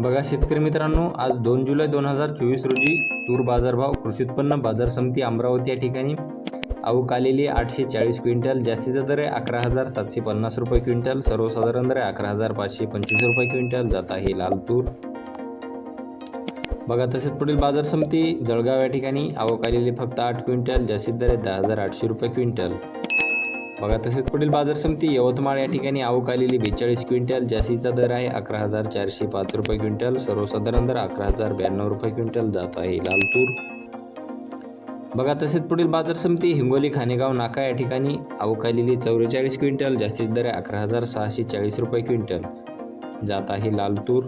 बघा शेतकरी मित्रांनो आज दोन जुलै दोन हजार चोवीस रोजी तूर बाजारभाव कृषी उत्पन्न बाजार समिती अमरावती या ठिकाणी आवक आलेली आठशे चाळीस क्विंटल जास्तीचा दर आहे अकरा हजार सातशे पन्नास रुपये क्विंटल सर्वसाधारण दर आहे अकरा हजार पाचशे पंचवीस रुपये क्विंटल. जात आहे लाल तूर. बघा तसेच पुढील बाजार समिती जळगाव या ठिकाणी आवक आलेली फक्त आठ क्विंटल जास्तीत दर आहे दहा हजार आठशे रुपये क्विंटल. बघा तसेच पुढील बाजार समिती यवतमाळ या ठिकाणी आवक आलेली बेचाळीस क्विंटल जास्तीचा दर आहे अकरा हजार चारशे पाच रुपये क्विंटल सर्वसाधारण दर अकरा हजार ब्याण्णव रुपये क्विंटल जात आहे लालतूर. बघा तसेच पुढील बाजार समिती हिंगोली खानेगाव नाका या ठिकाणी आवक आलेली चौवेचाळीस क्विंटल जास्तीत दर आहे अकरा हजार सहाशे चाळीस रुपये क्विंटल जात आहे लालतूर.